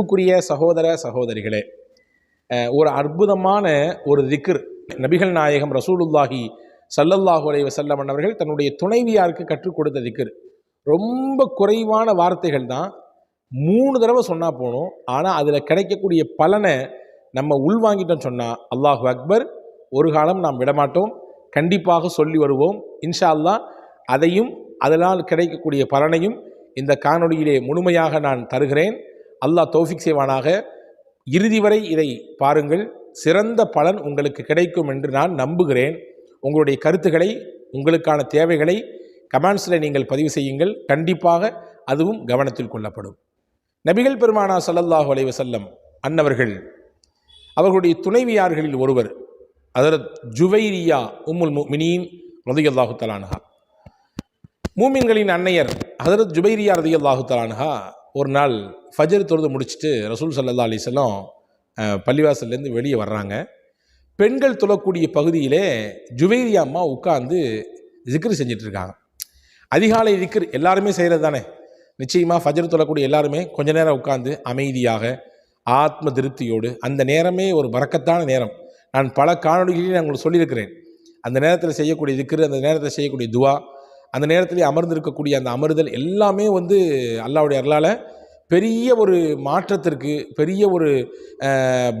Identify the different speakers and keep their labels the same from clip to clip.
Speaker 1: அன்புக்குரிய சகோதர சகோதரிகளே ஒரு அற்புதமான ஒரு திக்ர். நபிகள் நாயகம் ரசூலுல்லாஹி சல்லல்லாஹு அலைய வஸல்லம் அவர்கள் தன்னுடைய துணைவியாருக்கு கற்றுக் கொடுத்த திக்ர். ரொம்ப குறைவான வார்த்தைகள் தான். மூணு தடவை சொன்னால் போகணும் ஆனால் அதில் கிடைக்கக்கூடிய பலனை நம்ம உள்வாங்கிட்டோம் சொன்னால் அல்லாஹு அக்பர் ஒரு காலம் நாம் விடமாட்டோம். கண்டிப்பாக சொல்லி வருவோம். இன்ஷா அல்லாஹ் அதையும் அதனால் கிடைக்கக்கூடிய பலனையும் இந்த காணொளியிலே முழுமையாக நான் தருகிறேன். அல்லாஹ் தௌஃபிக் செய்வானாக. இறுதி வரை இதை பாருங்கள். சிறந்த பலன் உங்களுக்கு கிடைக்கும் என்று நான் நம்புகிறேன். உங்களுடைய கருத்துக்களை உங்களுக்கான தேவைகளை கமெண்ட்ஸில் நீங்கள் பதிவு செய்யுங்கள். கண்டிப்பாக அதுவும் கவனத்தில் கொள்ளப்படும். நபிகள் பெருமானா சல்லல்லாஹு அலைஹி வஸல்லம் அன்னவர்கள் அவர்களுடைய துணைவியார்களில் ஒருவர் அதரத் ஜுவைரியா உம்முல் மினியின் ரதியல்லாஹு தலானஹா மூமின்களின் அன்னையர் ஹதரத் ஜுபைரியா ரதியல்லாஹு தலானஹா ஒரு நாள் ஃபஜர் தொழுது முடிச்சுட்டு ரசூல் சல்லா அலிசல்லாம் பள்ளிவாசல்லேருந்து வெளியே வர்றாங்க. பெண்கள் தொழக்கூடிய பகுதியிலே ஜுவேரி அம்மா உட்காந்து ஜிக்ரு செஞ்சுட்டு இருக்காங்க அதிகாலை ஜிக்ரு எல்லாருமே செய்கிறது தானே? நிச்சயமாக ஃபஜர் தொழக்கூடிய எல்லாருமே கொஞ்ச நேரம் உட்காந்து அமைதியாக ஆத்ம திருப்தியோடு அந்த நேரமே ஒரு பறக்கத்தான நேரம். நான் பல காணொலிகளில் நான் உங்களுக்கு சொல்லியிருக்கிறேன். அந்த நேரத்தில் செய்யக்கூடிய திக்ரு அந்த நேரத்தில் செய்யக்கூடிய துவா அந்த நேரத்திலே அமர்ந்திருக்கக்கூடிய அந்த அமர்தல் எல்லாமே வந்து அல்லாவுடைய அருளால் பெரிய ஒரு மாற்றத்திற்கு பெரிய ஒரு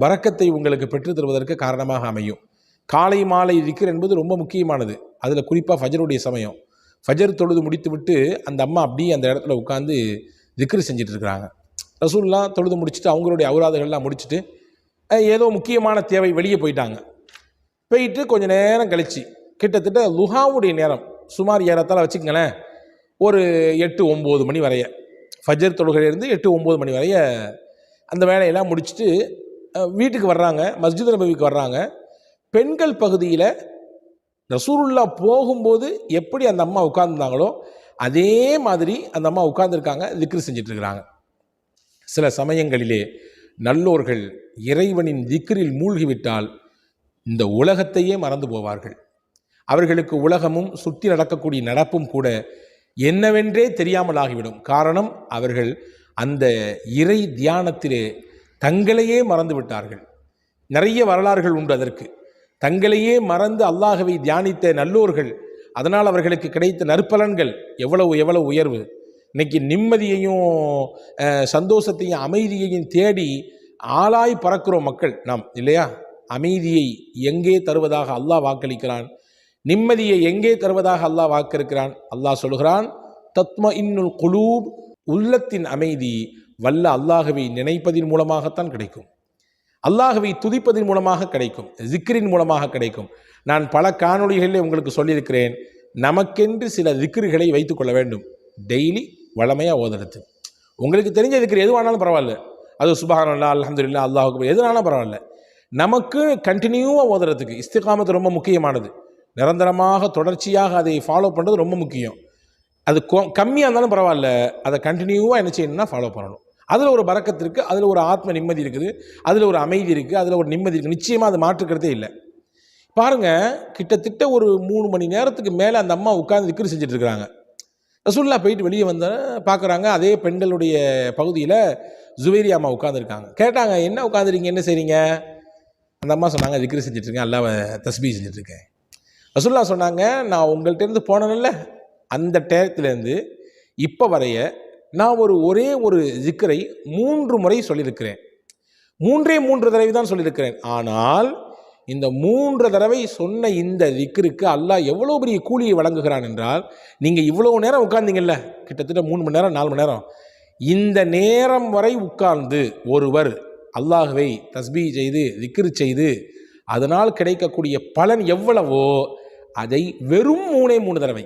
Speaker 1: பறக்கத்தை பரக்கத்தை உங்களுக்கு பெற்று தருவதற்கு காரணமாக அமையும். காலை மாலை இருக்கிற என்பது ரொம்ப முக்கியமானது. அதில் குறிப்பாக ஃபஜருடைய சமயம். ஃபஜர் தொழுது முடித்துவிட்டு அந்த அம்மா அப்படியே அந்த இடத்துல உட்காந்து திக்ரு செஞ்சுட்டு இருக்கிறாங்க ரசூல்லாம் தொழுது முடிச்சுட்டு அவங்களுடைய அவுராதுகள்லாம் முடிச்சுட்டு ஏதோ முக்கியமான தேவை வெளியே போயிட்டாங்க. போயிட்டு கொஞ்சம் நேரம் கழிச்சு கிட்டத்தட்ட லுஹாவுடைய நேரம். சுமார் ஏறத்தால் வச்சுக்கங்களேன் ஒரு எட்டு ஒம்பது மணி வரைய. ஃபஜர் தொழுகையிலேருந்து எட்டு ஒம்பது மணி வரைய அந்த வேலையெல்லாம் முடிச்சுட்டு வீட்டுக்கு வர்றாங்க மஸ்ஜித் நபவிக்கு வர்றாங்க. பெண்கள் பகுதியில் ரசூருல்லா போகும்போது எப்படி அந்த அம்மா உட்கார்ந்துருந்தாங்களோ அதே மாதிரி அந்த அம்மா உட்கார்ந்துருக்காங்க திக்ரு செஞ்சிட்ருக்கிறாங்க. சில சமயங்களிலே நல்லோர்கள் இறைவனின் திக்ரில் மூழ்கிவிட்டால் இந்த உலகத்தையே மறந்து போவார்கள். அவர்களுக்கு உலகமும் சுற்றி நடக்கக்கூடிய நடப்பும் கூட என்னவென்றே தெரியாமல் ஆகிவிடும் காரணம் அவர்கள் அந்த இறை தியானத்திலே தங்களையே மறந்து விட்டார்கள். நிறைய வரலாறுகள் உண்டு அதற்கு. தங்களையே மறந்து அல்லாஹவை தியானித்த நல்லோர்கள் அதனால் அவர்களுக்கு கிடைத்த நற்பலன்கள் எவ்வளவு எவ்வளவு உயர்வு. இன்னைக்கு நிம்மதியையும் சந்தோஷத்தையும் அமைதியையும் தேடி ஆளாய் பறக்கிறோம் மக்கள் நாம் இல்லையா? அமைதியை எங்கே தருவதாக அல்லாஹ் வாக்களிக்கிறான்? நிம்மதியை எங்கே தருவதாக அல்லாஹ் வாக்கிருக்கிறான் அல்லாஹ் சொல்கிறான் தத்ம இன்னுல் குலூப் உள்ளத்தின் அமைதி வல்ல அல்லாஹவை நினைப்பதின் மூலமாகத்தான் கிடைக்கும். அல்லாஹவை துதிப்பதன் மூலமாக கிடைக்கும் ஜிக்ரின் மூலமாக கிடைக்கும். நான் பல காணொளிகளில் உங்களுக்கு சொல்லியிருக்கிறேன் நமக்கென்று சில திக்ருகளை வைத்துக் கொள்ள வேண்டும். டெய்லி வளமையாக ஓதுறது உங்களுக்கு தெரிஞ்ச திக்ரு எது வேணாலும் பரவாயில்ல. அது சுபஹானல்லா அலமதுல்லா அல்லாஹுக்கு எது வேணாலும் பரவாயில்ல. நமக்கு கண்டினியூவாக ஓதுறதுக்கு இஸ்திகாமத்து ரொம்ப முக்கியமானது. நிரந்தரமாக தொடர்ச்சியாக அதை ஃபாலோ பண்ணுறது ரொம்ப முக்கியம். அது கொ- கம்மியாக இருந்தாலும் பரவாயில்ல. அதை கண்டினியூவாக என்ன செய்யணும்னா ஃபாலோ பண்ணணும். அதில் ஒரு பறக்கத்து இருக்குது அதில் ஒரு ஆத்ம நிம்மதி இருக்குது அதில் ஒரு அமைதி இருக்குது அதில் ஒரு நிம்மதி இருக்குது நிச்சயமாக அது மாற்றுக்கிறதே இல்லை. பாருங்கள் கிட்டத்தட்ட ஒரு மூணு மணி நேரத்துக்கு மேலே அந்த அம்மா உட்காந்து திக்ரு செஞ்சுட்டு இருக்கிறாங்க ரசூல்லா போயிட்டு வெளியே வந்த பார்க்குறாங்க அதே பெண்களுடைய பகுதியில் ஜுவேரி அம்மா உட்காந்துருக்காங்க கேட்டாங்க என்ன உட்காந்துருக்கீங்க என்ன செய்கிறீங்க அந்த அம்மா சொன்னாங்க திக்ரு செஞ்சுட்டு இருக்கேன் அல்லாவை தஸ்பீ செஞ்சுட்டு இருக்கேன். ரசுல்லா சொன்னாங்க நான் உங்கள்கிட்ட இருந்து போனேன்ல அந்த டயத்துலேருந்து இப்போ வரைய நான் ஒரு ஒரே ஒரு ஜிக்கரை மூன்று முறை சொல்லியிருக்கிறேன். மூன்றே மூன்று தடவை தான் சொல்லியிருக்கிறேன். ஆனால் இந்த மூன்று தடவை சொன்ன இந்த திக்ருக்கு அல்லாஹ் எவ்வளோ பெரிய கூலியை வழங்குகிறான் என்றால் நீங்கள் இவ்வளோ நேரம் உட்கார்ந்தீங்கல்ல கிட்டத்தட்ட மூணு மணி நேரம் நாலு மணி நேரம். இந்த நேரம் வரை உட்கார்ந்து ஒருவர் அல்லாஹுவை தஸ்பீ செய்து திக்ரு செய்து அதனால் கிடைக்கக்கூடிய பலன் எவ்வளவோ அதை வெறும் மூணே மூணு தடவை.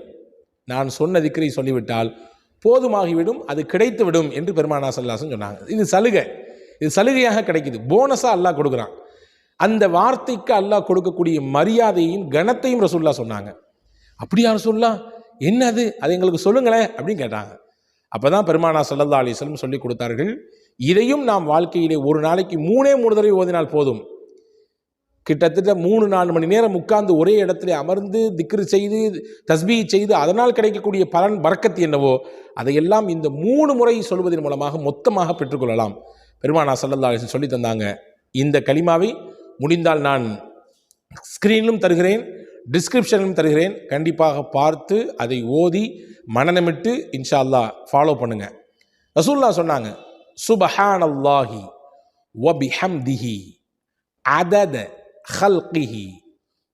Speaker 1: நான் சொன்ன திக்கரை சொல்லிவிட்டால் போதுமாகிவிடும் அது கிடைத்துவிடும் என்று பெருமானா சல்லாசன் சொன்னாங்க. இது சலுகை. இது சலுகையாக கிடைக்குது. போனஸாக அல்லாஹ் கொடுக்குறான். அந்த வார்த்தைக்கு அல்லாஹ் கொடுக்கக்கூடிய மரியாதையும் கணத்தையும் ரசூல்லா சொன்னாங்க. அப்படியா ரசூல்லா என்ன அது அது எங்களுக்கு சொல்லுங்களேன் அப்படின்னு கேட்டாங்க. அப்போ தான் பெருமானா சல்லல்லா அலிஸ்லம் சொல்லி கொடுத்தார்கள் இதையும் நாம் வாழ்க்கையிலே ஒரு நாளைக்கு மூணே மூணு தடவை ஓதினால் போதும். கிட்டத்தட்ட மூணு நாலு மணி நேரம் உட்கார்ந்து ஒரே இடத்துல அமர்ந்து திக்ரு செய்து தஸ்பீ செய்து அதனால் கிடைக்கக்கூடிய பலன் பறக்கத்து என்னவோ அதையெல்லாம் இந்த மூணு முறை சொல்வதன் மூலமாக மொத்தமாக பெற்றுக்கொள்ளலாம். பெருமானா சல்லல்லா சொல்லி தந்தாங்க. இந்த கலிமாவை முடிந்தால் நான் ஸ்க்ரீனிலும் தருகிறேன் டிஸ்கிரிப்ஷனிலும் தருகிறேன். கண்டிப்பாக பார்த்து அதை ஓதி மனநமிட்டு இன்ஷா அல்லா ஃபாலோ பண்ணுங்க. ரசூல்லா சொன்னாங்க சுபஹான் அல்லாஹி வபிஹம்திஹி அதத ஹல்கிஹி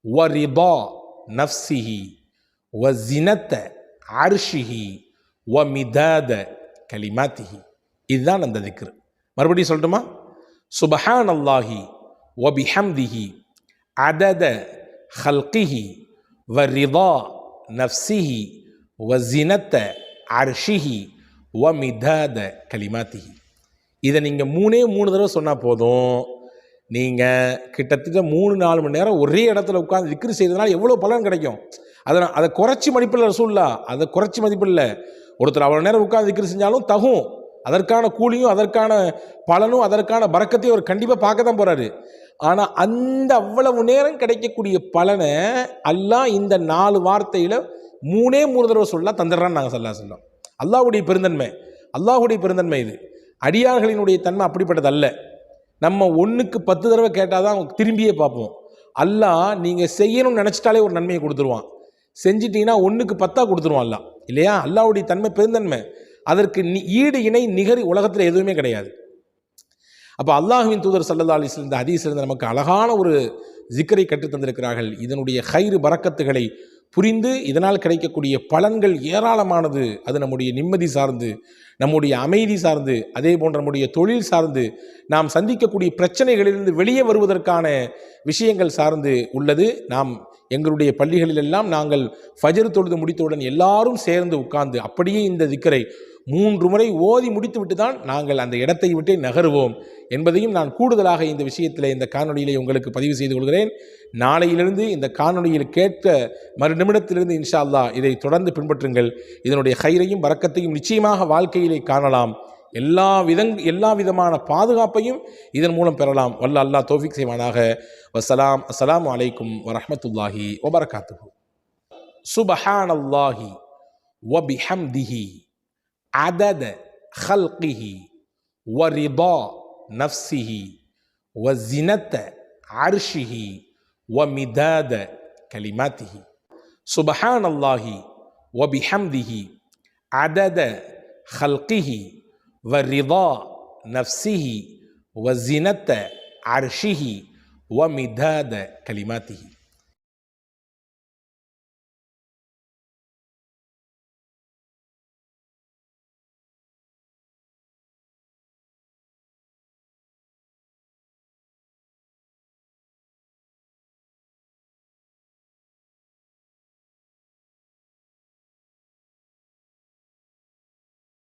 Speaker 1: வரிதா நஃப்சிஹி வசினத்த அர்ஷிஹி வமிதாத கலிமாத்திஹி இதுதான் அந்த திக்ரு. மறுபடியும் சொல்லட்டுமா? சுபஹான் அல்லாஹி வபிஹம்திஹி அதத ஹல்கிஹி வ ரிபா நஃப்சிஹி வசினத்த அர்ஷிஹி வமிதாத கலிமாத்திஹி. இதை நீங்கள் மூணே மூணு தடவை சொன்னால் போதும். நீங்கள் கிட்டத்தட்ட மூணு நாலு மணி நேரம் ஒரே இடத்துல உட்காந்து விக்ரி செய்கிறதுனால எவ்வளோ பலன் கிடைக்கும்? அதை நான் அதை குறைச்சி மதிப்பில் ரசூல்லா அதை குறைச்சி மதிப்பில்லை ஒருத்தர் அவ்வளோ நேரம் உட்காந்து விக்ரி செஞ்சாலும் தகும். அதற்கான கூலியும் அதற்கான பலனும் அதற்கான பறக்கத்தையும் அவர் கண்டிப்பாக பார்க்க தான் போகிறாரு ஆனால் அந்த அவ்வளவு நேரம் கிடைக்கக்கூடிய பலனை அல்லாஹ் இந்த நாலு வார்த்தையில் மூணே மூணு தடவை சொல்ல தந்துடுறான்னு நாங்கள் சொல்லா சொல்லலாம் அல்லாஹுடைய பெருந்தன்மை. அல்லாஹுடைய பெருந்தன்மை இது. அடியார்களினுடைய தன்மை அப்படிப்பட்டது அல்ல நம்ம ஒன்றுக்கு பத்து தடவை கேட்டால் தான் அவங்க திரும்பியே பார்ப்போம். அல்லாஹ் நீங்கள் செய்யணும்னு நினச்சிட்டாலே ஒரு நன்மையை கொடுத்துருவான். செஞ்சிட்டீங்கன்னா ஒன்றுக்கு பத்தா கொடுத்துருவான் அல்லாஹ். இல்லையா? அல்லாவுடைய தன்மை பெருந்தன்மை. அதற்கு நி- ஈடு இணை நிகரி உலகத்தில் எதுவுமே கிடையாது. அப்போ அல்லாஹுவின் தூதர் சல்லல்லா அலிஸ்லம் இந்த ஹதீஸ்லேருந்து நமக்கு அழகான ஒரு ஜிக்கரை கற்றுத் தந்திருக்கிறார்கள். இதனுடைய ஹைறு பறக்கத்துகளை புரிந்து இதனால் கிடைக்கக்கூடிய பலன்கள் ஏராளமானது. அது நம்முடைய நிம்மதி சார்ந்து நம்முடைய அமைதி சார்ந்து அதே போன்ற நம்முடைய தொழில் சார்ந்து நாம் சந்திக்கக்கூடிய பிரச்சனைகளிலிருந்து வெளியே வருவதற்கான விஷயங்கள் சார்ந்து உள்ளது. நாம் எங்களுடைய பள்ளிகளிலெல்லாம் நாங்கள் ஃபஜர் தொழுது முடித்தவுடன் எல்லாரும் சேர்ந்து உட்கார்ந்து அப்படியே இந்த திக்கரை மூன்று முறை ஓதி முடித்துவிட்டு தான் நாங்கள் அந்த இடத்தை விட்டே நகருவோம் என்பதையும் நான் கூடுதலாக இந்த விஷயத்தில் இந்த காணொலியிலே உங்களுக்கு பதிவு செய்து கொள்கிறேன். நாளையிலிருந்து இந்த காணொலியில் கேட்க மறு நிமிடத்திலிருந்து இன்ஷா அல்லா இதை தொடர்ந்து பின்பற்றுங்கள். இதனுடைய ஹைரையும் வரக்கத்தையும் நிச்சயமாக வாழ்க்கையில் காணலாம் எல்லா விதங் எல்லா விதமான பாதுகாப்பையும் இதன் மூலம் பெறலாம் வல்ல அல்லாஹ் தௌஃபிக் செய்வானாக வசலாம் அஸ்ஸலாமு அலைக்கும் வரஹ்மத்துல்லாஹி வபரகாத்துஹு சுபஹானல்லாஹி வபிஹம்திஹி عدد خلقه ورضا نفسه وزنة عرشه ومداد كلماته سبحان الله وبحمده عدد خلقه ورضا نفسه وزنة عرشه ومداد كلماته.